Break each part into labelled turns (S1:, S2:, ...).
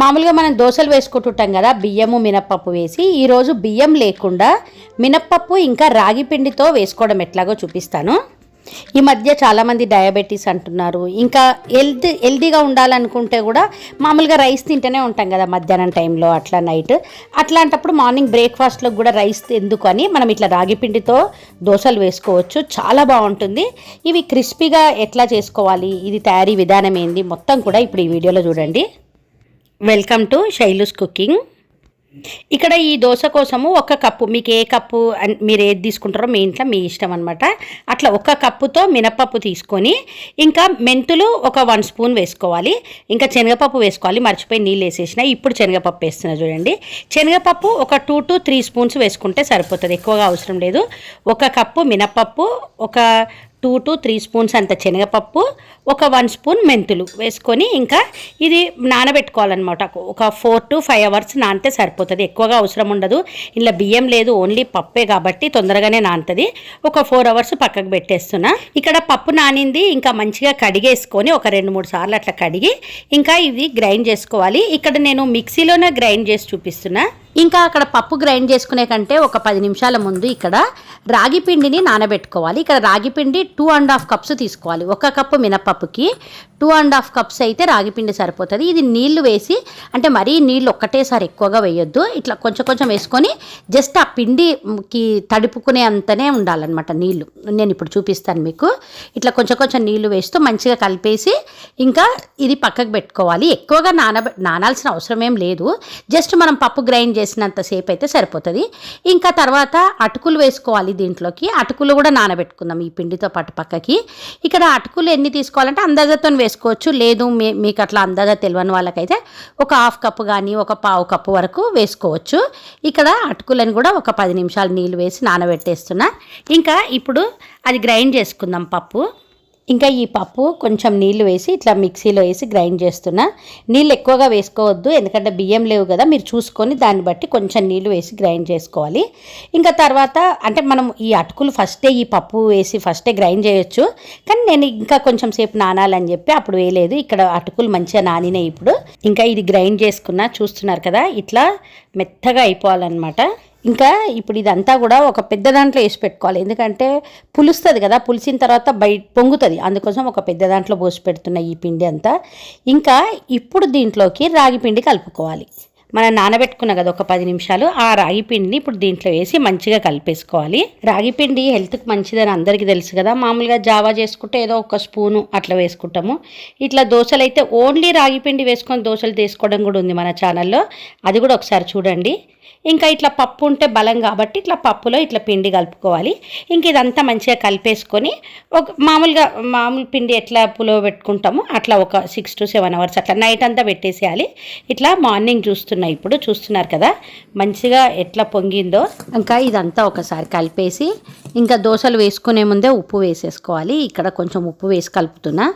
S1: మామూలుగా మనం దోశలు వేసుకుంటుంటాం కదా బియ్యము మినప్పప్పు వేసి ఈరోజు బియ్యం లేకుండా మినప్పప్పు ఇంకా రాగి పిండితో వేసుకోవడం ఎట్లాగో చూపిస్తాను. ఈ మధ్య చాలామంది డయాబెటీస్ అంటున్నారు. ఇంకా హెల్త్ హెల్తీగా ఉండాలనుకుంటే కూడా మామూలుగా రైస్ తింటూనే ఉంటాం కదా మధ్యాహ్నం టైంలో అట్లా నైట్. అట్లాంటప్పుడు మార్నింగ్ బ్రేక్ఫాస్ట్లో కూడా రైస్ ఎందుకు అని మనం ఇట్లా రాగి పిండితో దోశలు వేసుకోవచ్చు. చాలా బాగుంటుంది. ఇవి క్రిస్పీగా ఎట్లా చేసుకోవాలి? ఇది తయారీ విధానం ఏంది? మొత్తం కూడా ఇప్పుడు ఈ వీడియోలో చూడండి. వెల్కమ్ టు శైలుస్ కుకింగ్ ఇక్కడ ఈ దోశ కోసము ఒక కప్పు మీకు ఏ కప్పు మీరు ఏది తీసుకుంటారో మీ ఇంట్లో మీ ఇష్టం అనమాట అట్లా ఒక కప్పుతో మినపప్పు తీసుకొని ఇంకా మెంతులు ఒక వన్ స్పూన్ వేసుకోవాలి. ఇంకా శనగపప్పు వేసుకోవాలి. మర్చిపోయి నీళ్ళు వేసేసిన ఇప్పుడు శనగపప్పు వేస్తున్నా చూడండి. శనగపప్పు ఒక టూ టు త్రీ స్పూన్స్ వేసుకుంటే సరిపోతుంది. ఎక్కువగా అవసరం లేదు. ఒక కప్పు మినపప్పు ఒక టూ టు త్రీ స్పూన్స్ అంత శనగపప్పు ఒక వన్ స్పూన్ మెంతులు వేసుకొని ఇంకా ఇది నానబెట్టుకోవాలన్నమాట. ఒక ఫోర్ టు ఫైవ్ అవర్స్ నానితే సరిపోతుంది. ఎక్కువగా అవసరం ఉండదు. ఇలా బియ్యం లేదు ఓన్లీ పప్పే కాబట్టి తొందరగానే నానుతుంది. ఒక ఫోర్ అవర్స్ పక్కకు పెట్టేస్తున్నా. ఇక్కడ పప్పు నానింది ఇంకా మంచిగా కడిగేసుకొని ఒక రెండు మూడు సార్లు అట్లా కడిగి ఇంకా ఇది గ్రైండ్ చేసుకోవాలి. ఇక్కడ నేను మిక్సీలోనే గ్రైండ్ చేసి చూపిస్తున్నా. ఇంకా అక్కడ పప్పు గ్రైండ్ చేసుకునే కంటే ఒక పది నిమిషాల ముందు ఇక్కడ రాగి పిండిని నానబెట్టుకోవాలి. ఇక్కడ రాగి పిండి టూ అండ్ హాఫ్ కప్స్ తీసుకోవాలి. ఒక కప్పు మినపప్పుకి టూ అండ్ హాఫ్ కప్స్ అయితే రాగి పిండి సరిపోతుంది. ఇది నీళ్ళు వేసి అంటే మరీ నీళ్ళు ఒక్కటేసారి ఎక్కువగా వేయొద్దు. ఇట్లా కొంచెం కొంచెం వేసుకొని జస్ట్ ఆ పిండికి తడుపుకునే అంతనే ఉండాలన్నమాట నీళ్ళు. నేను ఇప్పుడు చూపిస్తాను మీకు. ఇట్లా కొంచెం కొంచెం నీళ్ళు వేస్తూ మంచిగా కలిపేసి ఇంకా ఇది పక్కకు పెట్టుకోవాలి. ఎక్కువగా నానబె నానాల్సిన అవసరం ఏం లేదు. జస్ట్ మనం పప్పు గ్రైండ్ చేసి సేపు అయితే సరిపోతుంది. ఇంకా తర్వాత అటుకులు వేసుకోవాలి దీంట్లోకి. అటుకులు కూడా నానబెట్టుకుందాం ఈ పిండితో పాటు పక్కకి. ఇక్కడ అటుకులు ఎన్ని తీసుకోవాలంటే అందాజతో వేసుకోవచ్చు. లేదు మీ మీకు అట్లా అందాజ తెలియని వాళ్ళకైతే ఒక హాఫ్ కప్పు కానీ ఒక పావు కప్పు వరకు వేసుకోవచ్చు. ఇక్కడ అటుకులను కూడా ఒక పది నిమిషాలు నీళ్ళు వేసి నానబెట్టేస్తున్నా. ఇంకా ఇప్పుడు అది గ్రైండ్ చేసుకుందాం పప్పు. ఇంకా ఈ పప్పు కొంచెం నీళ్ళు వేసి ఇట్లా మిక్సీలో వేసి గ్రైండ్ చేస్తున్నా. నీళ్ళు ఎక్కువగా వేసుకోవద్దు ఎందుకంటే బియ్యం లేవు కదా మీరు చూసుకొని దాన్ని బట్టి కొంచెం నీళ్ళు వేసి గ్రైండ్ చేసుకోవాలి. ఇంకా తర్వాత అంటే మనం ఈ అటుకులు ఫస్టే ఈ పప్పు వేసి ఫస్టే గ్రైండ్ చేయొచ్చు కానీ నేను ఇంకా కొంచెం సేపు నానాలని చెప్పి అప్పుడు వేయలేదు. ఇక్కడ అటుకులు మంచిగా నానినాయి ఇప్పుడు. ఇంకా ఇది గ్రైండ్ చేసుకున్నా చూస్తున్నారు కదా ఇట్లా మెత్తగా అయిపోవాలన్నమాట. ఇంకా ఇప్పుడు ఇదంతా కూడా ఒక పెద్ద దాంట్లో వేసి పెట్టుకోవాలి. ఎందుకంటే పులుస్తుంది కదా పులిసిన తర్వాత బయట పొంగుతుంది. అందుకోసం ఒక పెద్ద దాంట్లో పోసి పెడుతున్న ఈ పిండి అంతా. ఇంకా ఇప్పుడు దీంట్లోకి రాగి పిండి కలుపుకోవాలి. మనం నానబెట్టుకున్న కదా ఒక పది నిమిషాలు ఆ రాగి పిండిని ఇప్పుడు దీంట్లో వేసి మంచిగా కలిపేసుకోవాలి. రాగి పిండి హెల్త్కి మంచిదని అందరికీ తెలుసు కదా మామూలుగా జావా చేసుకుంటే ఏదో ఒక స్పూను అట్లా వేసుకుంటాము. ఇట్లా దోశలు అయితే ఓన్లీ రాగి పిండి వేసుకొని దోశలు తీసుకోవడం కూడా ఉంది మన ఛానల్లో. అది కూడా ఒకసారి చూడండి. ఇంకా ఇట్లా పప్పు ఉంటే బలం కాబట్టి ఇట్లా పప్పులో ఇట్లా పిండి కలుపుకోవాలి. ఇంక ఇదంతా మంచిగా కలిపేసుకొని ఒక మామూలుగా మామూలు పిండి ఎట్లా పులో పెట్టుకుంటామో అట్లా ఒక సిక్స్ టు సెవెన్ అవర్స్ అట్లా నైట్ అంతా పెట్టేసేయాలి. ఇట్లా మార్నింగ్ చూస్తున్నా ఇప్పుడు చూస్తున్నారు కదా మంచిగా ఎట్లా పొంగిందో. ఇంకా ఇదంతా ఒకసారి కలిపేసి ఇంకా దోశలు వేసుకునే ముందే ఉప్పు వేసేసుకోవాలి. ఇక్కడ కొంచెం ఉప్పు వేసి కలుపుతున్నా.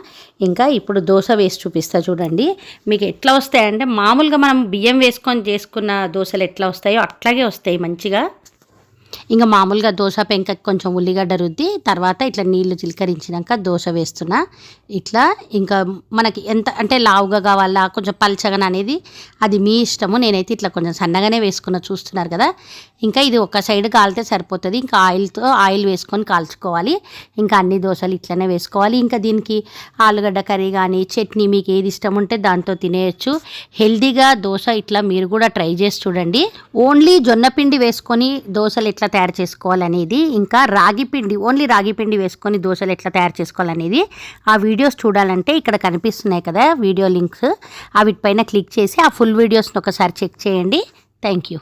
S1: ఇంకా ఇప్పుడు దోశ వేసి చూపిస్తా చూడండి. మీకు ఎట్లా వస్తాయంటే మామూలుగా మనం బియ్యం వేసుకొని చేసుకున్న దోశలు ఎట్లా వస్తాయి? అట్లాగే వస్తాయి మంచిగా. ఇంకా మామూలుగా దోశ పెంక కొంచెం ఉల్లిగడ్డ రుద్ది తర్వాత ఇట్లా నీళ్ళు చిలకరించినాక దోశ వేస్తున్నా. ఇట్లా ఇంకా మనకి ఎంత అంటే లావుగా కావాలా కొంచెం పల్చగా అనేది అది మీ ఇష్టము. నేనైతే ఇట్లా కొంచెం సన్నగానే వేసుకున్న చూస్తున్నారు కదా. ఇంకా ఇది ఒక సైడ్ కాలితే సరిపోతుంది. ఇంకా ఆయిల్తో ఆయిల్ వేసుకొని కాల్చుకోవాలి. ఇంకా అన్ని దోశలు ఇట్లనే వేసుకోవాలి. ఇంకా దీనికి ఆలుగడ్డ కర్రీ కానీ చట్నీ మీకు ఏది ఇష్టం ఉంటే దాంతో తినేయచ్చు. హెల్దీగా దోశ ఇట్లా మీరు కూడా ట్రై చేసి చూడండి. ఓన్లీ జొన్న పిండి వేసుకొని దోశలు ఎట్లా తయారు చేసుకోవాలనేది ఇంకా రాగి పిండి ఓన్లీ రాగి పిండి వేసుకొని దోశలు ఎట్లా తయారు చేసుకోవాలనేది ఆ వీడియోస్ చూడాలంటే ఇక్కడ కనిపిస్తున్నాయి కదా వీడియో లింక్స్. ఆ వీటిపైన క్లిక్ చేసి ఆ ఫుల్ వీడియోస్ని ఒకసారి చెక్ చేయండి. Thank you.